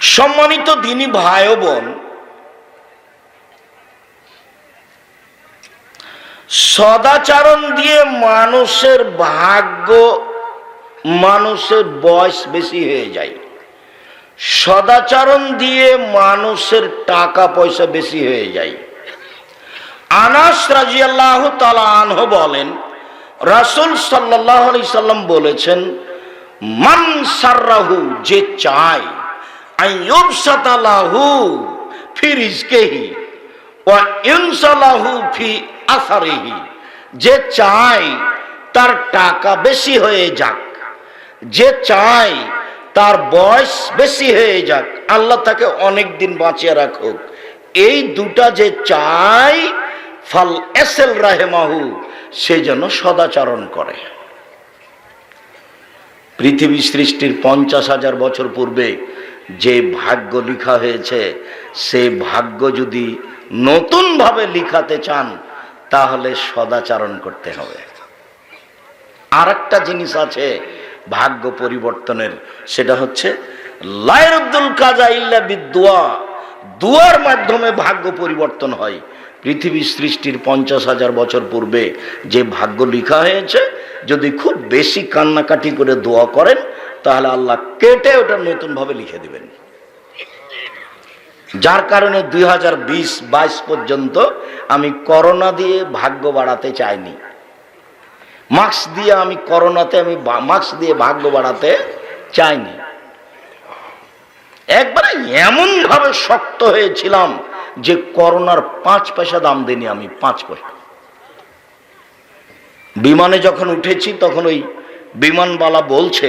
সম্মানিত দিনী ভাই বোন, সদাচারণ দিয়ে মানুষের ভাগ্য, মানুষের বয়স বেশি হয়ে যায়। সদাচরণ দিয়ে মানুষের টাকা পয়সা বেশি হয়ে যায়। আনাস রাজিয়াল্লাহ তালা বলেন, রাসুল সাল্লাহ আলি সাল্লাম বলেছেন, মান সার্রাহু, যে চায় ফি ফি যে চায় তার টাকা বেশি হয়ে যাক, যে চায় তার বয়স বেশি হয়ে যাক, আল্লাহ তাকে অনেক দিন বাঁচিয়ে রাখুক। এই দুটা যে চায়, ফাল এসেল রাহেমাহু, সে যেন সদাচরণ করে। পৃথিবী সৃষ্টির পঞ্চাশ হাজার বছর পূর্বে যে ভাগ্য লিখা হয়েছে, সে ভাগ্য যদি নতুনভাবে লিখাতে চান, তাহলে সদাচরণ করতে হবে। আর একটা জিনিস আছে ভাগ্য পরিবর্তনের, সেটা হচ্ছে লায়রুদ্দুল কাজা ইল্লা বিদুয়া দুয়ার মাধ্যমে ভাগ্য পরিবর্তন হয়। পৃথিবী সৃষ্টির পঞ্চাশ হাজার বছর পূর্বে যে ভাগ্য লিখা হয়েছে, যদি খুব বেশি কান্নাকাটি করে দোয়া করেন তাহলে আল্লাহ কেটে ওটা নতুনভাবে লিখে দিবেন। যার কারণে দুই হাজার বিশ, বাইশ পর্যন্ত আমি করোনা দিয়ে ভাগ্য বাড়াতে চাইনি। মাস্ক দিয়ে আমি করোনাতে আমি মাস্ক দিয়ে ভাগ্য বাড়াতে চাইনি। একবারে এমন ভাবে শক্ত হয়েছিলাম যে করোনার পাঁচ পয়সা দাম দিইনি আমি, পাঁচ পয়সা। বিমানে যখন উঠেছি তখন ওই বিমানবালা বলছে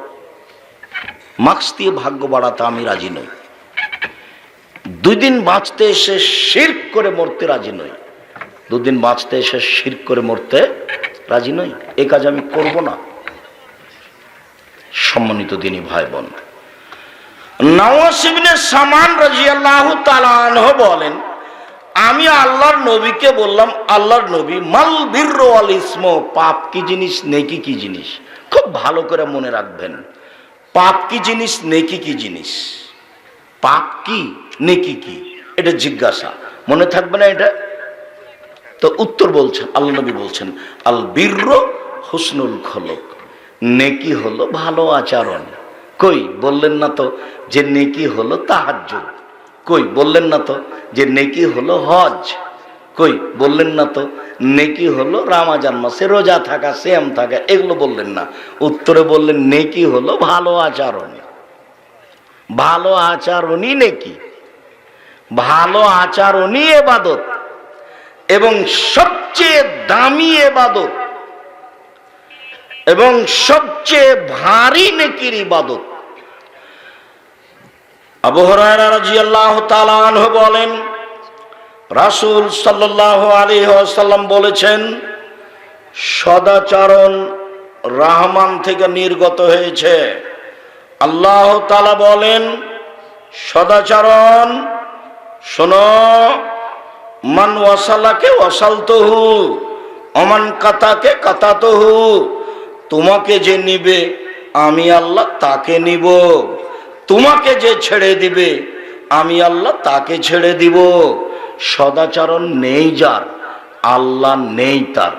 মাস্ক দিয়ে ভাগ্য বাড়াতে আমি রাজি নই। দুই দিন বাঁচতে এসে শির করে মরতে রাজি নই। দুদিন বাঁচতে এসে শির করে মরতে রাজি নই। এ কাজ আমি করব না। সম্মানিত দিনী ভাই বোন নওয়াসিবিনের সামান রাজিয়াল্লাহ তালানহ বলেন, আমি আল্লাহর নবীকে বললাম, আল্লাহর নবী, মাল বীর আল ইসম, পাপ কি জিনিস, নেকি কি জিনিস? খুব ভালো করে মনে রাখবেন। পাপ কি জিনিস, নেকি কি জিনিস? পাপ কি, নেকি কি? এটা জিজ্ঞাসা। মনে থাকবে না এটা? তো উত্তর বলছেন, আল্লাহ নবী বলছেন, আল বীর হুসনুল খলক। নেকি হলো ভালো আচরণ। কই, বললেন না তো যে নেকি হলো তাহাজ্জুদ। কই, বললেন না তো যে নেকি হলো হজ। কই, বললেন না তো, নেকি হলো রামাজান মাসে, রোজা থাকা সেম থাকা, এগুলো বললেন না। উত্তরে বললেন, নেকি হলো ভালো আচরণ ভালো আচরণই নেকি। ভালো আচরণই এবাদত। এবং সবচেয়ে দামি এবাদত। এবং সবচেয়ে ভারী নেকির ইবাদত। আবু হরায়রা রাদিয়াল্লাহু তাআলা আনহু বলেন রাসূল সাল্লাল্লাহু আলী ওয়াসাল্লাম বলেছেন, সদাচরণ রাহমান থেকে নির্গত হয়েছে। আল্লাহ তাআলা বলেন, সদাচরণ, শোনো, মান ওয়াসালাকে ওয়াসালতহু অমান কাতাকে কাতাতহু, তোমাকে যে নিবে, আমি আল্লাহ তাকে নিব। তোমাকে যে ছেড়ে দিবে, আমি আল্লাহ তাকে ছেড়ে দিব। সদাচরণ নেই যার, আল্লাহ নেই তার।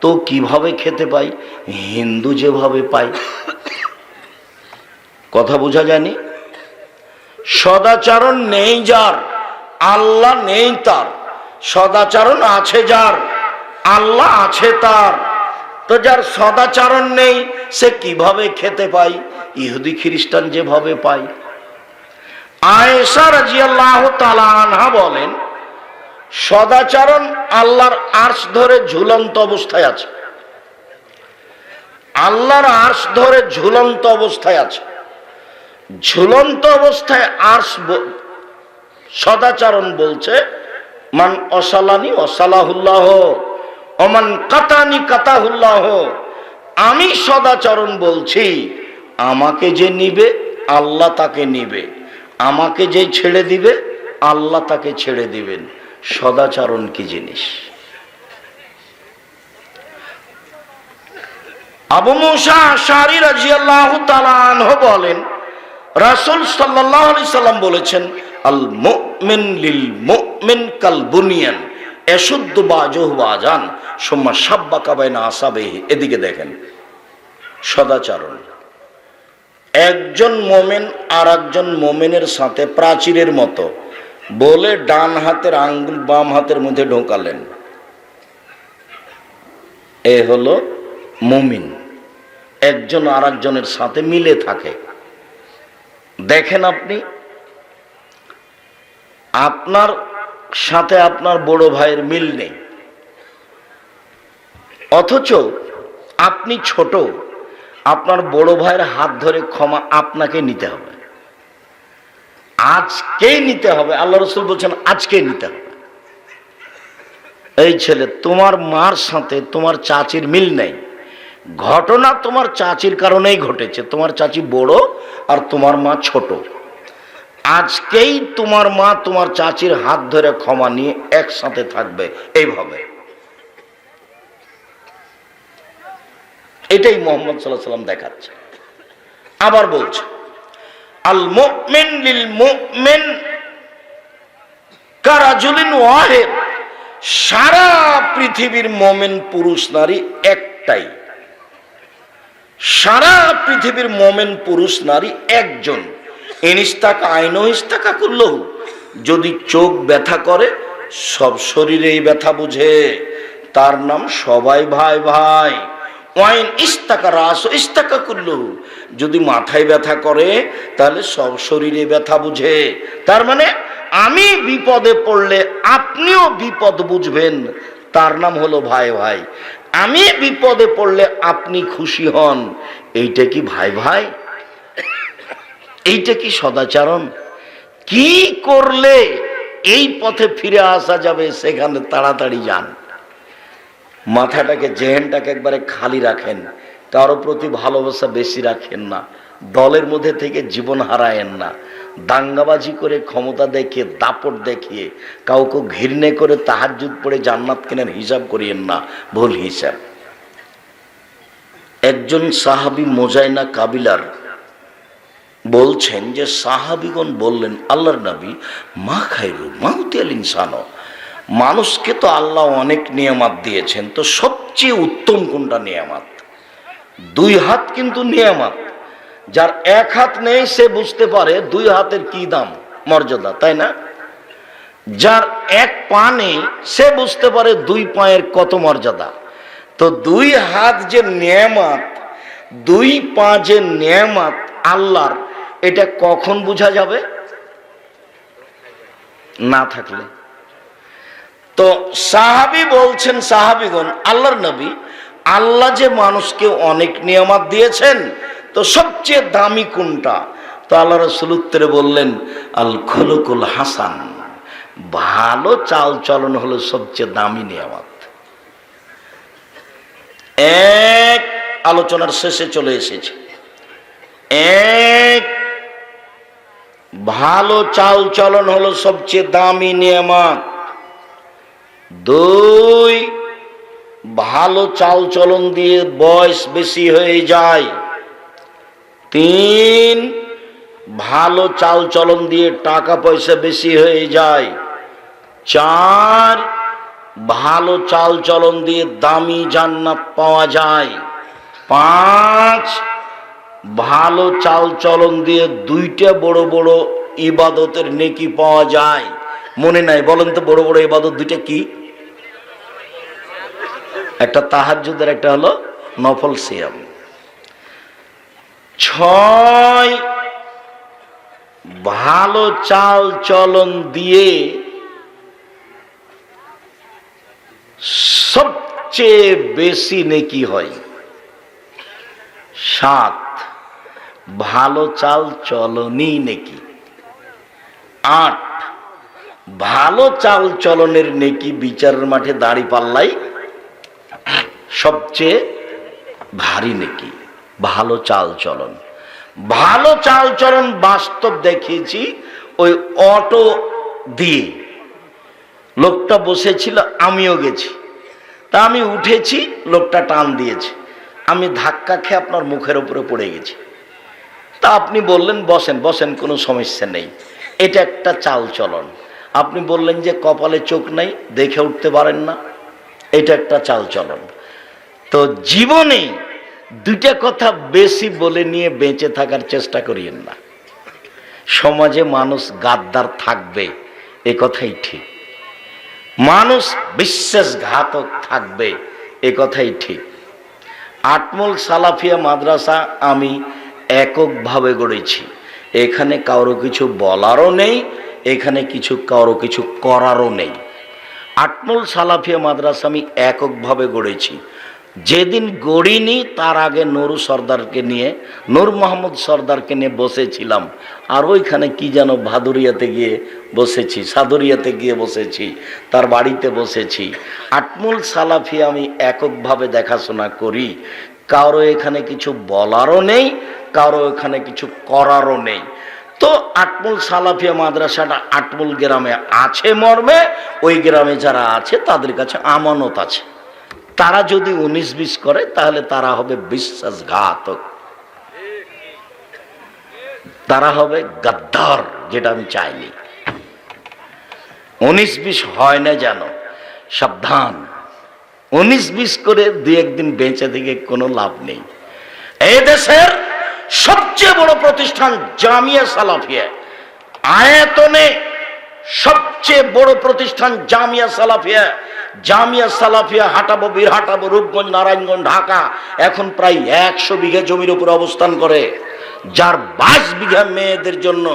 তো কীভাবে খেতে পাই? হিন্দু যেভাবে পাই কথা বোঝা যায়নি? সদাচরণ নেই যার, আল্লাহ নেই তার। সদাচরণ আছে যার, আল্লাহ আছে তার। তো যার সদাচরণ নেই, সে কীভাবে খেতে পায়? ইহুদি খ্রিস্টান যেভাবে পায়। আয়েশা রাজিয়াল্লাহ তালা আনহা বলেন সদাচরণ আল্লাহর আর্শ ধরে ঝুলন্ত অবস্থায় আছে। আল্লাহর আর্শ ধরে ঝুলন্ত অবস্থায় আছে। ঝুলন্ত অবস্থায় আর্স ব- সদাচরণ বলছে, মান অসালানি অসালাহুল্লাহ অমান কাতানি কাতাহুল্লাহ। আমি সদাচরণ বলছি, আমাকে যে নিবে, আল্লাহ তাকে নিবে। আমাকে যে ছেড়ে দিবে, আল্লাহ তাকে ছেড়ে দিবেন। সদাচরণ কি জিনিস? আবু মুসা শারি রাজিয়াল্লাহু তাআলা বলেন, রাসুল আলাইহি সাল্লাম বলেছেন, আল মুমিন লিল মুমিন কাল বুনিয়ান এশুদ্ধ বাজহ বাজান, সুম্মা সাব্বা কাবাইনা আসাবেহি। এদিকে দেখেন, সদাচরণ। একজন মোমেন আর একজন মোমেনের সাথে প্রাচীরের মতো। বলে ডান হাতের আঙ্গুল বাম হাতের মধ্যে ঢোকালেন। এ হলো মুমিন। একজন আর একজনের সাথে মিলে থাকে। দেখেন আপনি, আপনার সাথে আপনার বড় ভাইয়ের মিল নেই। অথচ আপনি ছোট, আপনার বড় ভাইয়ের হাত ধরে ক্ষমা আপনাকে নিতে হবে। আজকেই নিতে হবে। আল্লাহ রসুল বলছেন, আজকেই নিতে হবে। এই ছেলে, তোমার মার সাথে তোমার চাচির মিল নেই। ঘটনা তোমার চাচির কারণেই ঘটেছে। তোমার চাচি বড় আর তোমার মা ছোট। আজকেই তোমার মা তোমার চাচির হাত ধরে ক্ষমা নিয়ে একসাথে থাকবে। এইভাবে। এটাই মোহাম্মদ সাল্লাহ সাল্লাম দেখাচ্ছে। আবার বলছে আল মুমিন লিল মুমিন কারাজুলিন ওয়াহেদ। সারা পৃথিবীর মোমেন পুরুষ, নারী একটাই। সারা পৃথিবীর মোমেন পুরুষ, নারী একজন। এনিস্তাকা আইন ইস্তাকা করলেও যদি চোখ ব্যথা করে, সব শরীরেই ব্যথা বুঝে। তার নাম সবাই ভাই ভাই। ওয়াইন ইস্তাকা রাস ইস্তাকা করল যদি মাথায় ব্যথা করে, তাহলে সব শরীরে ব্যথা বুঝে। তার মানে আমি বিপদে পড়লে আপনিও বিপদ বুঝবেন। তার নাম হলো ভাই ভাই। আমি বিপদে পড়লে আপনি খুশি হন। এইটা কি ভাই ভাই? এইটা কি সদাচরণ? কি করলে এই পথে ফিরে আসা যাবে, সেখানে তাড়াতাড়ি যান। মাথাটাকে, জেহেনটাকে একবারে খালি রাখেন কারও প্রতি ভালোবাসা বেশি রাখেন না। দলের মধ্যে থেকে জীবন হারায়েন না। দাঙ্গাবাজি করে ক্ষমতা দেখিয়ে, দাপট দেখিয়ে, কাউকে ঘৃণে করে তাহার তাহাজুদ পড়ে জান্নাত কেনার হিসাব করিয়েন না। ভুল হিসাব। একজন সাহাবি মোজাইনা কাবিলার বলছেন যে, সাহাবিগণ বললেন, আল্লাহর নবী, মা খাইরু মাহুতি আল ইনসানো। মানুষকে তো আল্লাহ অনেক নিয়ামাত দিয়েছেন, তো সবচেয়ে উত্তম কোনটা নিয়ামাত? দুই হাত কিন্তু নিয়ামাত। যার এক হাত নেই, সে বুঝতে পারে দুই হাতের কি দাম, মর্যাদা, তাই না? যার এক পা নেই, সে বুঝতে পারে দুই পায়ের কত মর্যাদা। তো দুই হাত যে নিয়ামাত, দুই পা যে নিয়ামাত আল্লাহর, এটা কখন বোঝা যাবে? না থাকলে। তো সাহাবি বলছেন, সাহাবিগণ, আল্লাহর নবী, আল্লাহ যে মানুষকে অনেক নিয়ামাত দিয়েছেন, তো সবচেয়ে দামি কোনটা? তো আল্লাহ রসুল উত্তরে বললেন, আল খলকুল হাসান, ভালো চাল চলন হলো সবচেয়ে দামি নিয়ামত। এক আলোচনার শেষে চলে এসেছে। এক, ভালো চাল চলন হলো সবচেয়ে দামি নিয়ামত। দুই, ভালো চাল চলন দিয়ে বয়স বেশি হয়ে যায়। তিন, ভালো চাল চলন দিয়ে টাকা পয়সা বেশি হয়ে যায়। চার, ভালো চাল চলন দিয়ে দামি জান্নাত পাওয়া যায়। পাঁচ, ভালো চাল চলন দিয়ে দুইটা বড় বড় ইবাদতের নেকি পাওয়া যায়। মনে নাই, বলেন তো বড় বড় ইবাদত দুইটা কি? একটা তাহাজুদের একটা হলো নফল সিয়াম। ছয় ভালো চাল চলন দিয়ে সবচেয়ে বেশি নেকি হয়। সাত, ভালো চাল চলনই নেকি। আট, ভালো চাল চলনের নেকি বিচারের মাঠে দাড়ি পাল্লাই সবচেয়ে ভারী নেকি, ভালো চাল চলন ভালো চাল চলন বাস্তব দেখিয়েছি ওই অটো দিয়ে। লোকটা বসেছিল, আমিও গেছি। তা আমি উঠেছি, লোকটা টান দিয়েছে। আমি ধাক্কা খেয়ে আপনার মুখের উপরে পড়ে গেছি। তা আপনি বললেন, বসেন বসেন, কোনো সমস্যা নেই। এটা একটা চাল চলন আপনি বললেন যে কপালে চোখ নেই, দেখে উঠতে পারেন না। এটা একটা চাল চলন তো জীবনে দুইটা কথা বেশি বলে নিয়ে বেঁচে থাকার চেষ্টা করিয়েন না। সমাজে মানুষ গাদ্দার থাকবে, এ কথাই ঠিক। মানুষ বিশ্বাসঘাতক থাকবে, এ কথাই ঠিক। আটমল সালাফিয়া মাদ্রাসা আমি এককভাবে গড়েছি। এখানে কারও কিছু বলারও নেই, এখানে কিছু কারও কিছু করারও নেই। আটমল সালাফিয়া মাদ্রাসা আমি এককভাবে গড়েছি। যেদিন গড়িনি, তার আগে নুরু সর্দারকে নিয়ে, নূর মোহাম্মদ সর্দারকে নিয়ে বসেছিলাম। আর ওইখানে কি যেন ভাদুরিয়াতে গিয়ে বসেছি, সাদুরিয়াতে গিয়ে বসেছি, তার বাড়িতে বসেছি। আটমুল সালাফি আমি এককভাবে দেখাশোনা করি। কারও এখানে কিছু বলারও নেই, কারও এখানে কিছু করারও নেই। তো আটমুল সালাফিয়া মাদ্রাসাটা আটমুল গ্রামে আছে মর্মে, ওই গ্রামে যারা আছে, তাদের কাছে আমানত আছে। তারা যদি উনিশ বিশ করে, তাহলে তারা হবে বিশ্বাসঘাতক। তারা হবে গাদ্দার, যেটা আমি চাইনি। উনিশ বিশ হয় না যেন, সাবধান। উনিশ বিশ করে দুই একদিন বেঁচে থেকে কোনো লাভ নেই। এই দেশের সবচেয়ে বড় প্রতিষ্ঠান জামিয়া সালাফিয়া। আয়তনে সবচেয়ে বড় প্রতিষ্ঠান জামিয়া সালাফিয়া। জামিয়া সালাফিয়া হাটাবো, বীর হাটাবো, রূপগঞ্জ, নারায়ণগঞ্জ, ঢাকা, এখন প্রায় একশো বিঘা জমির উপর অবস্থান করে। যার বাইশ বিঘা মেয়েদের জন্য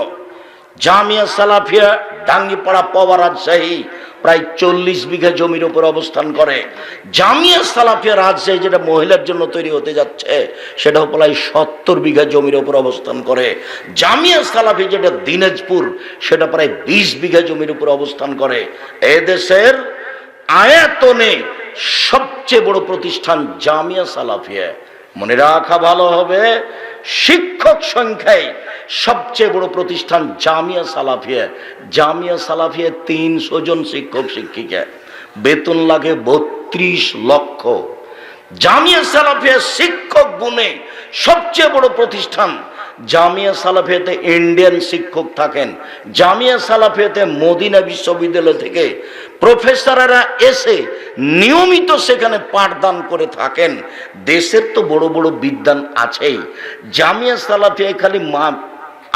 জামিয়া সালাফিয়া ডাঙ্গিপাড়া পবা রাজশাহী প্রায় চল্লিশ বিঘা জমির উপর অবস্থান করে। জামিয়া সালাফিয়া রাজশাহী যেটা মহিলার জন্য তৈরি হতে যাচ্ছে, সেটাও প্রায় সত্তর বিঘা জমির উপর অবস্থান করে। জামিয়া সালাফি যেটা দিনাজপুর, সেটা প্রায় বিশ বিঘা জমির উপর অবস্থান করে। এদেশের আয়াতনে সবচেয়ে বড় প্রতিষ্ঠান জামিয়া সালাফিয়া। মনে রাখা ভালো হবে, শিক্ষক সংখ্যায় সবচেয়ে বড় প্রতিষ্ঠান জামিয়া সালাফিয়া। জামিয়া সালাফিয়া তিনশো জন শিক্ষক, শিক্ষিকা। বেতন লাগে বত্রিশ লক্ষ। জামিয়া সালাফিয়া শিক্ষক গুণে সবচেয়ে বড় প্রতিষ্ঠান জামিয়া সালাফিয়াতে ইন্ডিয়ান শিক্ষক থাকেন। জামিয়া সালাফিয়াতে মদিনা বিশ্ববিদ্যালয় থেকে প্রফেসরেরা এসে নিয়মিত সেখানে পাঠদান করে থাকেন। দেশের তো বড় বড় বিদ্যান আছেই। জামিয়া সালাফিয়ায় খালি মা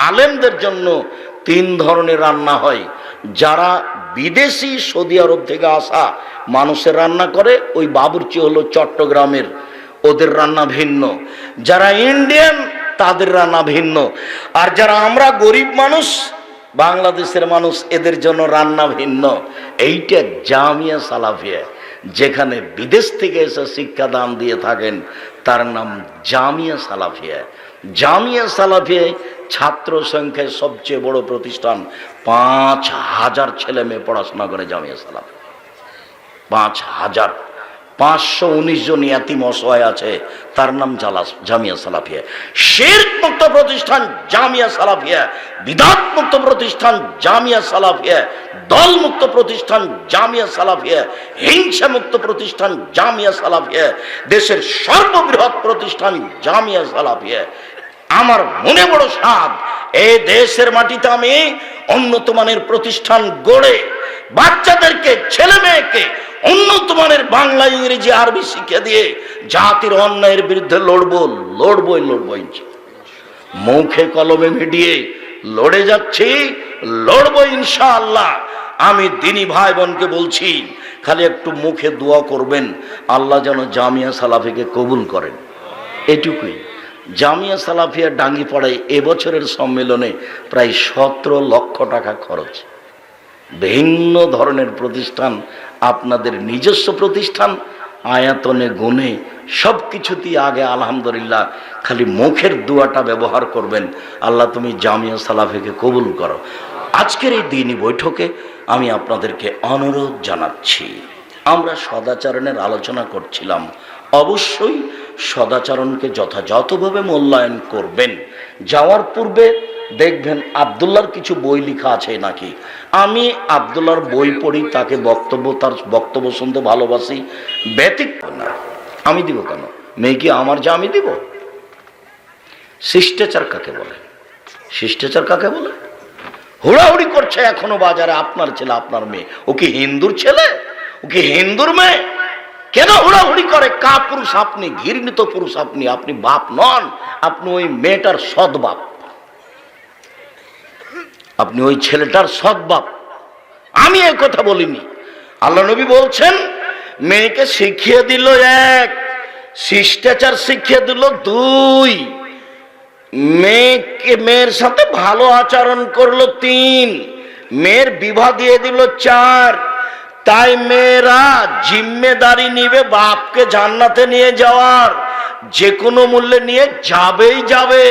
আলেমদের জন্য তিন ধরনের রান্না হয়। যারা বিদেশি সৌদি আরব থেকে আসা মানুষের রান্না করে, ওই বাবুর্চি হলো চট্টগ্রামের। ওদের রান্না ভিন্ন। যারা ইন্ডিয়ান তাদের রান্না ভিন্ন। আর যারা আমরা গরিব মানুষ, বাংলাদেশের মানুষ, এদের জন্য রান্না ভিন্ন। এইটা জামিয়া সালাফিয়া, যেখানে বিদেশ থেকে এসে শিক্ষাদান দিয়ে থাকেন, তার নাম জামিয়া সালাফিয়া। জামিয়া সালাফিয়ায় ছাত্র সংখ্যায় সবচেয়ে বড় প্রতিষ্ঠান, পাঁচ হাজার ছেলে মেয়ে পড়াশোনা করে জামিয়া সালাফিয়া। পাঁচ হাজার। পাঁচশো উনিশ জন ইয়াতিম অসহায় আছে। তার নাম জালাস জামিয়া সালাফিয়া। শের মুক্ত প্রতিষ্ঠান জামিয়া সালাফিয়া। বিদাত মুক্ত প্রতিষ্ঠান জামিয়া সালাফিয়া। দল মুক্ত প্রতিষ্ঠান জামিয়া সালাফিয়া। হিংসা মুক্ত প্রতিষ্ঠান জামিয়া সালাফিয়া। দেশের সর্ববৃহৎ প্রতিষ্ঠান জামিয়া সালাফিয়া। আমার মনে বড় স্বাদ এই দেশের মাটিতে আমি উন্নত মানের প্রতিষ্ঠান গড়ে বাচ্চাদেরকে ছেলে মেয়েকে উন্নত মানের বাংলা ইংরেজি, আরবি শিক্ষা দিয়ে জাতির অন্যায়ের বিরুদ্ধে লড়বো, লড়বই লড়বো মুখে কলমে মিডিয়ে লড়ে যাচ্ছি লড়বো ইনশাআল্লাহ। আমি দিনী ভাই বোনকে বলছি, খালি একটু মুখে দোয়া করবেন, আল্লাহ যেন জামিয়া সালাফিকে কবুল করেন। এটুকুই। জামিয়া সালাফিয়া ডাঙ্গিপাড়ায় এবছরের সম্মেলনে প্রায় সতেরো লক্ষ টাকা খরচ। ভিন্ন ধরনের প্রতিষ্ঠান আপনাদের নিজস্ব প্রতিষ্ঠান, আয়াতনে গুণে সব কিছুতেই আগে আলহামদুলিল্লাহ, খালি মুখের দুয়াটা ব্যবহার করবেন। আল্লাহ তুমি জামিয়া সালাফিকে কবুল করো। আজকের এই দিনই বৈঠকে আমি আপনাদেরকে অনুরোধ জানাচ্ছি। আমরা সদাচরণের আলোচনা করছিলাম। অবশ্যই সদাচরণকে যথাযথভাবে মূল্যায়ন করবেন। যাওয়ার পূর্বে দেখবেন আবদুল্লার কিছু বই লেখা আছে নাকি? আমি আবদুল্লার বই পড়ি, তাকে বক্তব্য, তার বক্তব্য শুনতে ভালোবাসি। ব্যতিক না। আমি দিব কেন? মেয়ে কি আমার যা আমি দিব? শিষ্টাচার কাকে বলে? শিষ্টাচার কাকে বলে? হুড়াহুড়ি করছে এখনও বাজারে, আপনার ছেলে, আপনার মেয়ে। ও কি হিন্দুর ছেলে? ও কি হিন্দুর মেয়ে? কেন হুড়াহুড়ি করে? কা পুরুষ আপনি, ঘৃণিত পুরুষ আপনি আপনি বাপ নন, আপনি ওই মেয়েটার সৎ বাপ। আপনি ওই ছেলেটার সৎ বাপ। আমি এ কথা বলিনি। আল্লাহ নবী বলছেন, মেয়েকে শিখিয়ে দিল এক, শিষ্টাচার শিখিয়ে দিল দুই। মেয়েকে, মেয়ের সাথে ভালো আচরণ করল তিন, মেয়ের বিবাহ দিয়ে দিল চার। তাই মেয়েরা জিম্মেদারি নিবে বাপকে জান্নাতে নিয়ে যাওয়ার। যে কোনো মূল্যে নিয়ে যাবেই যাবে।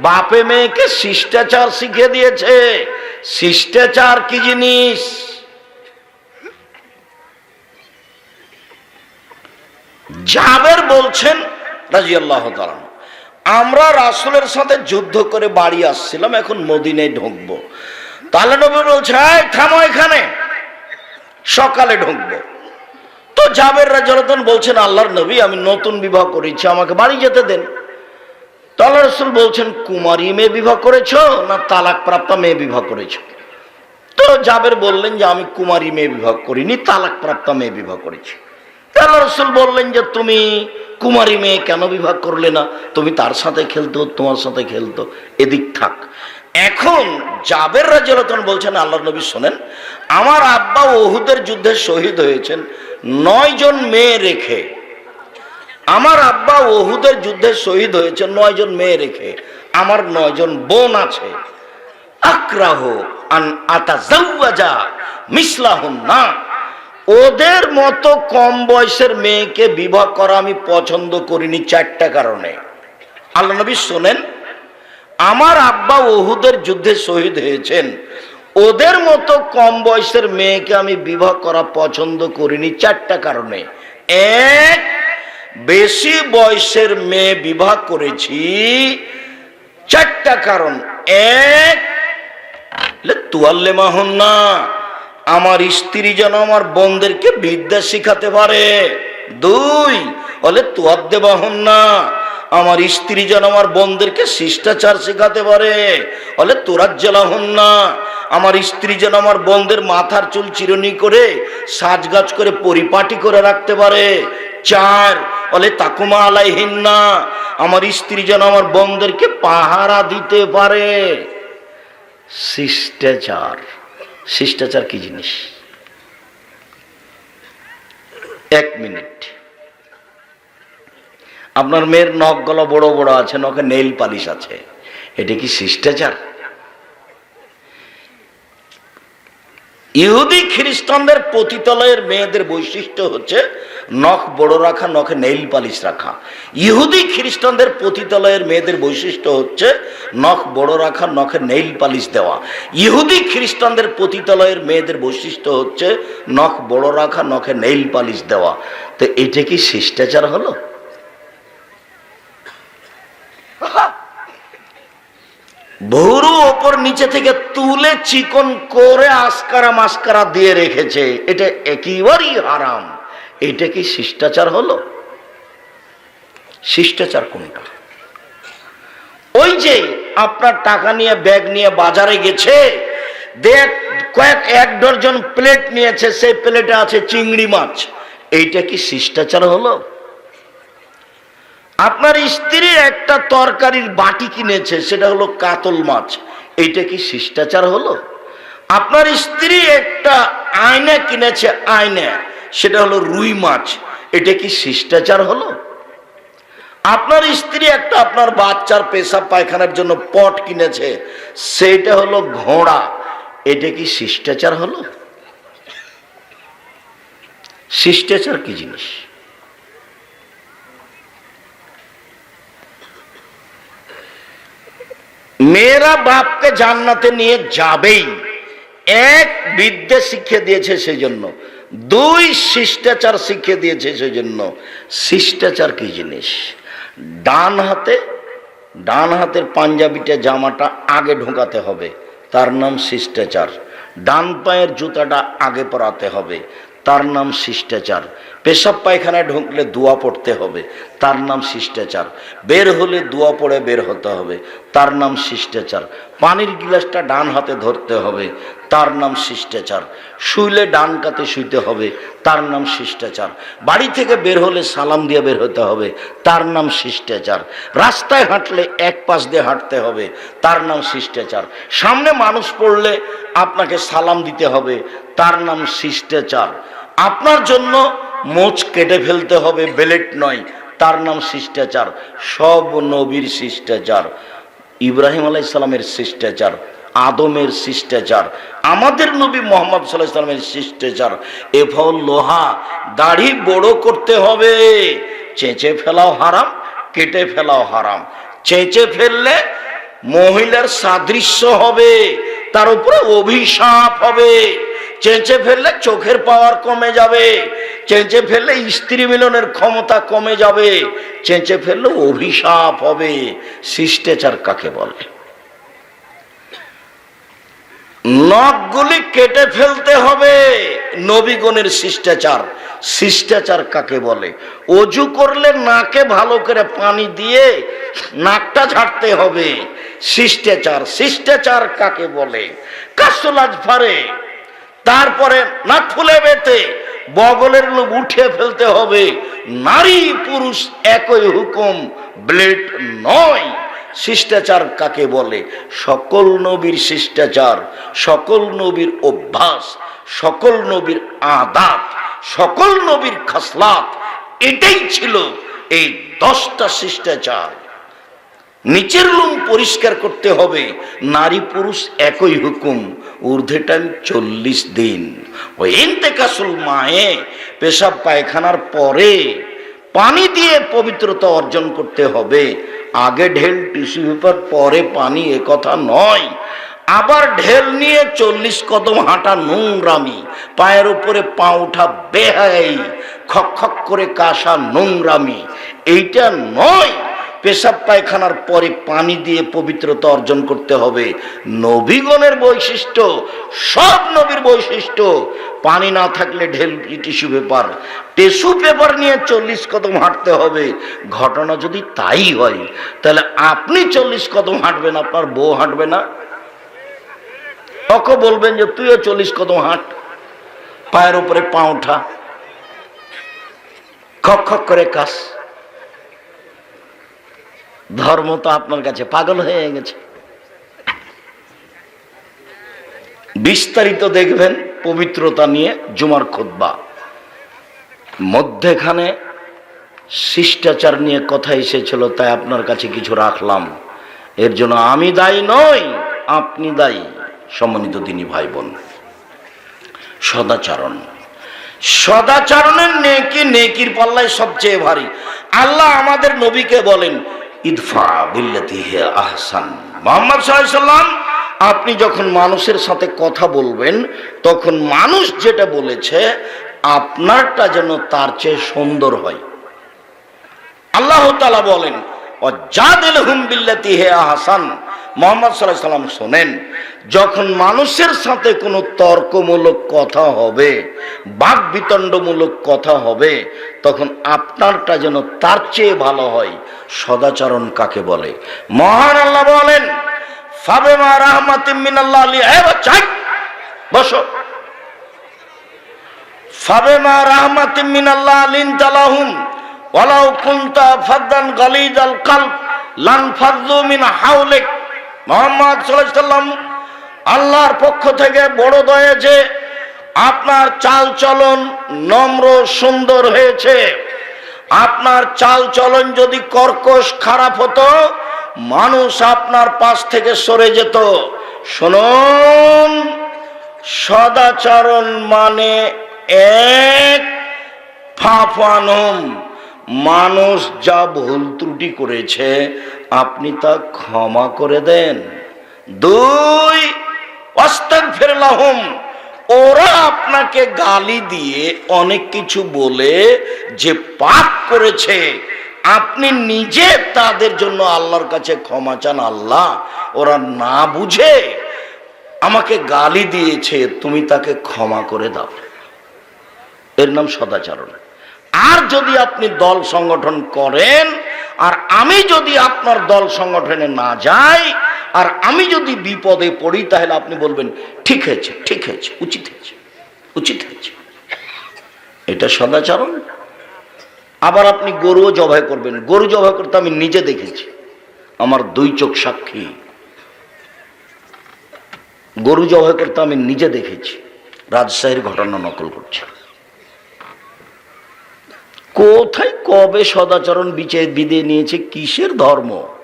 বাপে মেয়েকে শিষ্টাচার শিখিয়ে দিয়েছে। শিষ্টাচার কি জিনিস? জাবের বলছেন রাজি আল্লাহ আমরা রাসুলের সাথে যুদ্ধ করে বাড়ি আসছিলাম এখন মদিনায় ঢুকবো। তাহলে নবী বলছে "এই, থামো এখানে সকালে ঢুকবো। তো জাবের রাজন বলছেন আল্লাহর নবী আমি নতুন বিবাহ করেছি আমাকে বাড়ি যেতে দেন। তাল্লা রসুল বলছেন, কুমারী মেয়ে বিবাহ করেছ না তালাক প্রাপ্তা মেয়ে বিবাহ করেছ? তো জাবের বললেন যে, আমি কুমারী মেয়ে বিবাহ করিনি তালাক প্রাপ্তা মেয়ে বিবাহ করেছি। আল্লাহ রসুল বললেন যে, তুমি কুমারী মেয়ে কেন বিবাহ করলে না? তুমি তার সাথে খেলতো, তোমার সাথে খেলতো, এদিক থাক। এখন জাবের রাজন বলছেন আল্লাহ নবী শোনেন, আমার আব্বা ওহুদের যুদ্ধে শহীদ হয়েছেন নয় জন মেয়ে রেখে আমার আব্বা ওহুদের যুদ্ধে শহীদ হয়েছে, নয় জন মেয়ে রেখে। আমার নয় জন বোন আছে। আন না। ওদের মতো কম বয়সের মেয়েকে বিবাহ করা আমি পছন্দ করিনি চারটা কারণে। আল্লাহ নবী শোনেন, আমার আব্বা ওহুদের যুদ্ধে শহীদ হয়েছেন। ওদের মতো কম বয়সের মেয়েকে আমি বিবাহ করা পছন্দ করিনি চারটা কারণে। এক বেশি বয়সের মেয়ে বিবাহ করেছি, চারটা কারণ। এক তুয়াল্লে মাহন না, আমার স্ত্রী যেন আমার বোনদেরকে বিদ্যা শিখাতে পারে। দুই বলে তুয়াদ্দে বাহন না, আমার স্ত্রী যেন আমার বোনদেরকে শিষ্টাচার শেখাতে পারে। বলে তোরাজ্জালা হন না আমার স্ত্রী যেন আমার বোনদের মাথার চুল চিরনি করে সাজগাজ করে পরিপাটি করে রাখতে পারে। চার, বলে, তাকুমা আলাইহীন না আমার স্ত্রী যেন আমার বোনদেরকে পাহারা দিতে পারে। শিষ্টাচার। শিষ্টাচার কি জিনিস? এক মিনিট। আপনার মেয়ের নখ গলা বড় বড় আছে, নখে নেইল পালিশ আছে। এটা কি শিষ্টাচার? ইহুদি খ্রিস্টানদের পতিতলয়ের মেয়েদের বৈশিষ্ট্য হচ্ছে নখ বড় রাখা, নখে নেইল পালিশ রাখা। ইহুদি খ্রিস্টানদের পতিতলয়ের মেয়েদের বৈশিষ্ট্য হচ্ছে নখ বড় রাখা, নখে নেইল পালিশ দেওয়া। ইহুদি খ্রিস্টানদের পতিতলয়ের মেয়েদের বৈশিষ্ট্য হচ্ছে নখ বড় রাখা, নখে নেইল পালিশ দেওয়া। তো এটা কি শিষ্টাচার হলো? ভুরু ওপর নিচে থেকে তুলে চিকন করে আসকারা মাস্কারা দিয়ে রেখেছে। এটা একেবারেই হারাম। এটা কি শিষ্টাচার হলো? শিষ্টাচার কোনটা? ওই যে আপনার টাকা নিয়ে, ব্যাগ নিয়ে বাজারে গেছে, দেখ, কয়েক, এক ডজন প্লেট নিয়েছে, সেই প্লেটে আছে চিংড়ি মাছ। এইটা কি শিষ্টাচার হলো? আপনার স্ত্রী একটা তরকারির বাটি কিনেছে, সেটা হলো কাতল মাছ। এইটা কি শিষ্টাচার হলো? আপনার স্ত্রী একটা আয়না কিনেছে, আয়না, সেটা হলো রুই মাছ। এটা কি শিষ্টাচার হলো? আপনার স্ত্রী একটা আপনার বাচ্চার পেশাব পায়খানার জন্য পট কিনেছে সেটা হলো ঘোড়া। এটা কি শিষ্টাচার হলো? শিষ্টাচার কি জিনিস? মেয়েরা বাপকে জান্নাতে নিয়ে যাবেই। এক বিদ্যে শিখিয়ে দিয়েছে সেই জন্য দুই শিষ্টাচার শিখিয়ে দিয়েছে সেই জন্য শিষ্টাচার কি জিনিস? ডান হাতে, ডান হাতের পাঞ্জাবিটা, জামাটা আগে ঢোকাতে হবে। তার নাম শিষ্টাচার। ডান পায়ের জুতাটা আগে পরাতে হবে। তার নাম শিষ্টাচার। পেশাব পায়খানায় ঢুকলে দোয়া পড়তে হবে। তার নাম শিষ্টাচার। বের হলে দোয়া পড়ে বের হতে হবে। তার নাম শিষ্টাচার। পানির গিলাসটা ডান হাতে ধরতে হবে। তার নাম শিষ্টাচার। শুইলে ডান কাতে শুইতে হবে। তার নাম শিষ্টাচার। বাড়ি থেকে বের হলে সালাম দিয়ে বের হতে হবে। তার নাম শিষ্টাচার। রাস্তায় হাঁটলে এক পাশ দিয়ে হাঁটতে হবে। তার নাম শিষ্টাচার। সামনে মানুষ পড়লে আপনাকে সালাম দিতে হবে। তার নাম শিষ্টাচার। আপনার জন্য মোচ কেটে ফেলতে হবে, বেলেট নয়, তার নাম শিষ্টাচার, সব নবীর শিষ্টাচার, ইব্রাহিম আলাইসালামের শিষ্টাচার, আদমের শিষ্টাচার, আমাদের নবী মোহাম্মদ সাল্লাহ সাল্লামের শিষ্টাচার এফল লোহা, দাড়ি বড় করতে হবে, চেঁচে ফেলাও হারাম, কেটে ফেলাও হারাম, চেঁচে ফেললে মহিলার সাদৃশ্য হবে, তার উপরে অভিশাপ হবে। চেঁচে ফেললে চোখের পাওয়ার কমে যাবে। চেঁচে ফেললে স্ত্রী মিলনের ক্ষমতা কমে যাবে। চেঁচে ফেললে অভিশাপ হবে। শিষ্টাচার কাকে বলে? নখগুলি কেটে ফেলতে হবে। নবীগণের শিষ্টাচার। শিষ্টাচার কাকে বলে? অজু করলে নাকে ভালো করে পানি দিয়ে নাকটা ঝাড়তে হবে। শিষ্টাচার। শিষ্টাচার কাকে বলে? কাসলাজ ফারে। তারপরে না ফুলে বেতে বগলের লোক উঠে ফেলতে হবে। নারী পুরুষ একই হুকুম, ব্লেড নয়। শিষ্টাচার কাকে বলে? সকল নবীর শিষ্টাচার, সকল নবীর অভ্যাস, সকল নবীর আদাত, সকল নবীর খাসলাত, এটাই ছিল এই দশটা শিষ্টাচার। নিচের লুম পরিষ্কার করতে হবে। নারী পুরুষ একই হুকুম ঊর্ধ্বে টাইম চল্লিশ দিন। ওই ইন্তেকাসুল মায়ে পেশাব পায়খানার পরে পানি দিয়ে পবিত্রতা অর্জন করতে হবে। আগে ঢেল টিস্যু পেপার, পরে পানি এ কথা নয়। আবার ঢেল নিয়ে চল্লিশ কদম হাঁটা নোংরামি, পায়ের উপরে পা ওঠা বেহাই খক খক করে কাশা নোংরামি, এইটা নয়। পেশাব পায়খানার পরে পানি দিয়ে পবিত্রতা অর্জন করতে হবে। নবীগণের বৈশিষ্ট্য, সব নবীর বৈশিষ্ট্য, পানি না থাকলে ঢেল টিস্যু পেপার টিস্যু পেপার নিয়ে চল্লিশ কদম হাঁটতে হবে। ঘটনা যদি তাই হয়, তাহলে আপনি চল্লিশ কদম হাঁটবেন, আপনার বউ হাঁটবে না। তখন বলবেন যে, তুইও চল্লিশ কদম হাঁট, পায়ের উপরে পা ওঠা, খক খক করে কাশ। ধর্ম তো আপনার কাছে পাগল হয়ে গেছে। বিস্তারিত দেখবেন পবিত্রতা নিয়ে জুমার খুদ্া মধ্যেখানে শিষ্টাচার নিয়ে কথা এসেছিল, তাই আপনার কাছে কিছু রাখলাম। এর জন্য আমি দায়ী নই, আপনি দায়ী, সম্মানিত তিনি ভাই বোন সদাচরণ। সদাচরণের নেকি, নেকির পাল্লায় সবচেয়ে ভারী। আল্লাহ আমাদের নবীকে বলেন ইদফা বিল্লাতি হে আহসান। মোহাম্মদ সাল্লাম আপনি যখন মানুষের সাথে কথা বলবেন, তখন মানুষ যেটা বলেছে, আপনারটা যেন তার চেয়ে সুন্দর হয়। আল্লাহ তালা বলেন অজাদিল হুম বিল্লাতি হে আহসান। মোহাম্মদ সাল্লাহ সাল্লাম শোনেন যখন মানুষের সাথে কোনো তর্কমূলক কথা হবে, বাক বিতণ্ডমূলক কথা হবে, তখন আপনারটা যেন তার চেয়ে ভালো হয়, সদাচরণ কাকে বলে? মহান আল্লাহ বলেন আলী মিনাল্লাহ আলিন তালাহুম মিন হাওলিক। মোহাম্মদ আল্লাহর পক্ষ থেকে বড় দয়া যে আপনার চাল চলন নম্র সুন্দর হয়েছে। আপনার চাল চলন যদি কর্কশ খারাপ হতো, মানুষ আপনার পাশ থেকে সরে যেত। শুনুন, সদাচরণ মানে এক ফাফানম। মানুষ যা ভুল ত্রুটি করেছে, আপনি তা ক্ষমা করে দেন। দুই ওরা আপনাকে গালি দিয়ে অনেক কিছু বলে যে পাপ করেছে। আপনি নিজে তাদের জন্য আল্লাহর কাছে ক্ষমা চান, আল্লাহ ওরা না বুঝে আমাকে গালি দিয়েছে, তুমি তাকে ক্ষমা করে দাও। এর নাম সদাচরণ। আর যদি আপনি দল সংগঠন করেন, আর আমি যদি আপনার দল সংগঠনে না যাই আর আমি যদি বিপদে পড়ি, তাহলে আপনি বলবেন, ঠিক হয়েছে ঠিক হয়েছে, উচিত হয়েছে উচিত হয়েছে। এটা সদাচরণ। আবার আপনি গরুও জবাই করবেন। গরু জবাই করতে আমি নিজে দেখেছি। আমার দুই চোখ সাক্ষী। গরু জবাই করতে আমি নিজে দেখেছি। রাজশাহীর ঘটনা নকল করছি। কোথায়, কবে সদাচরণ বিচে বিদে নিয়েছে, কিসের ধর্ম?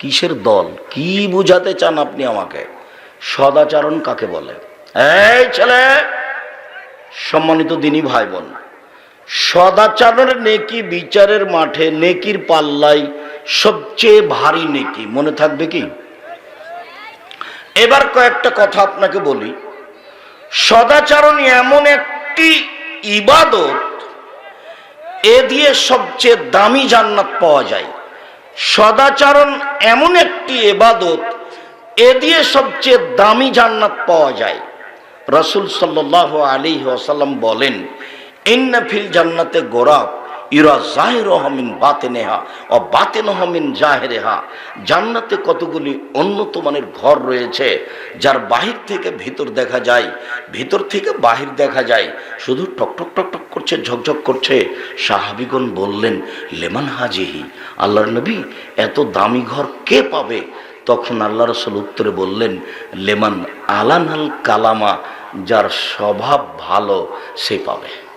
কিসের দল? কি বুঝাতে চান আপনি আমাকে? সদাচরণ কাকে বলে? এই ছেলে! সম্মানিত দিনী ভাই বোন সদাচরণের নেকি বিচারের মাঠে, নেকির পাল্লাই সবচেয়ে ভারী নেকি, মনে থাকবে কি? এবার কয়েকটা কথা আপনাকে বলি। সদাচরণ এমন একটি ইবাদত, এ দিয়ে সবচেয়ে দামি জান্নাত পাওয়া যায়। সদাচরণ এমন একটি এবাদত, এ দিয়ে সবচেয়ে দামি জান্নাত পাওয়া যায়। রসুল সাল্লাহ আলী ওসাল্লাম বলেন ইন্নাফিল জান্নাতে গোরাব। ইরা জাহের হমিন বাতেনেহা ও বাতেন হমিন জাহেরেহা। জান্নাতে কতগুলি উন্নত মানের ঘর রয়েছে, যার বাহির থেকে ভিতর দেখা যায়, ভিতর থেকে বাহির দেখা যায়। শুধু টক টক টক টক করছে, ঝকঝক করছে। সাহাবিগণ বললেন, লেমান হাজিহি, আল্লাহর নবী, এত দামি ঘর কে পাবে? তখন আল্লাহ রসুল উত্তরে বললেন, লেমান আলানাল কালামা, যার স্বভাব ভালো, সে পাবে।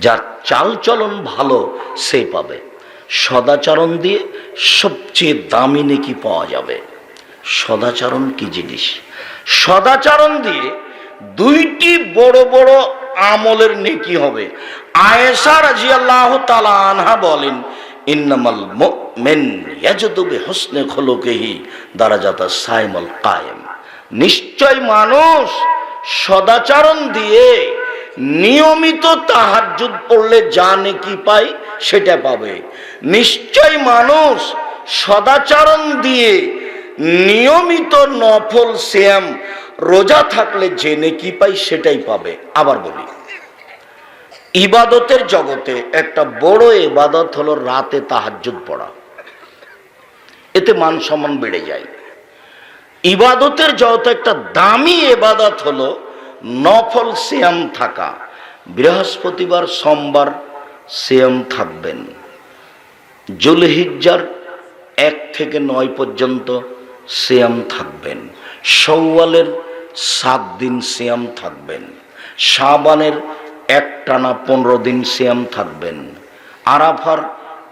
যার চালচলন ভালো, সে পাবে। সদাচরণ দিয়ে সবচেয়ে দামি নেকি পাওয়া যাবে। সদাচরণ কি জিনিস? সদাচরণ দিয়ে দুইটি বড় বড় আমলের নেকি হবে। আয়েশা রাজিয়াল্লাহ তালা আনহা বলেন, ইন্নামাল মুমিন ইয়াজদু বিহুসনি খুলুকিহি দারাজাতা সাইমুল কায়েম। নিশ্চয় মানুষ সদাচরণ দিয়ে নিয়মিত তাহাজ্জুদ পড়লে যা নেকি পাই সেটা পাবে। নিশ্চয় মানুষ সদাচরণ দিয়ে নিয়মিত নফল শ্যাম রোজা থাকলে যে নেকি পাই সেটাই পাবে। আবার বলি, ইবাদতের জগতে একটা বড় ইবাদত হলো রাতে তাহাজ্জুদ পড়া। এতে মান সম্মান বেড়ে যায়। ইবাদতের জগতে একটা দামি এবাদত হলো নফল সিয়াম থাকা। বৃহস্পতিবার, সোমবার সিয়াম থাকবেন। জুলহিজ্জার এক থেকে নয় পর্যন্ত সিয়াম থাকবেন। সৌওয়ালের সাত দিন সিয়াম থাকবেন। শাবানের এক টানা পনেরো দিন সিয়াম থাকবেন। আরাফার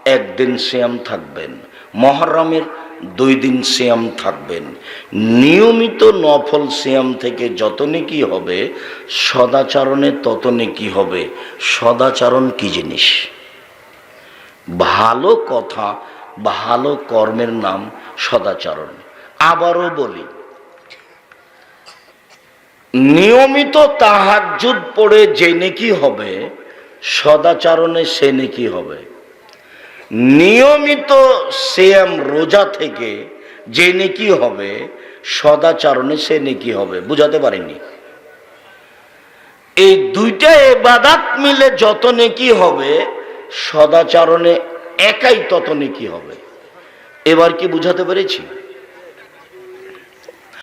একদিন সিয়াম থাকবেন। মহরমের দুই দিন সিয়াম থাকবেন। নিয়মিত নফল সিয়াম থেকে যত নেকি হবে, সদাচরণে তত নেকি হবে। সদাচরণ কি জিনিস? ভালো কথা, ভালো কর্মের নাম সদাচরণ। আবারও বলি, নিয়মিত তাহাজুদ পড়ে যে নেকি হবে, সদাচরণে সে নেকি হবে। নিয়মিত সেম রোজা থেকে যে নেকি হবে, সদাচারণে সে নেকি হবে, বুঝাতে পারেনি। এই দুইটা এবাদাত মিলে যত নেকি হবে, সদাচারণে একাই তত নেকি হবে। এবার কি বুঝাতে পেরেছি?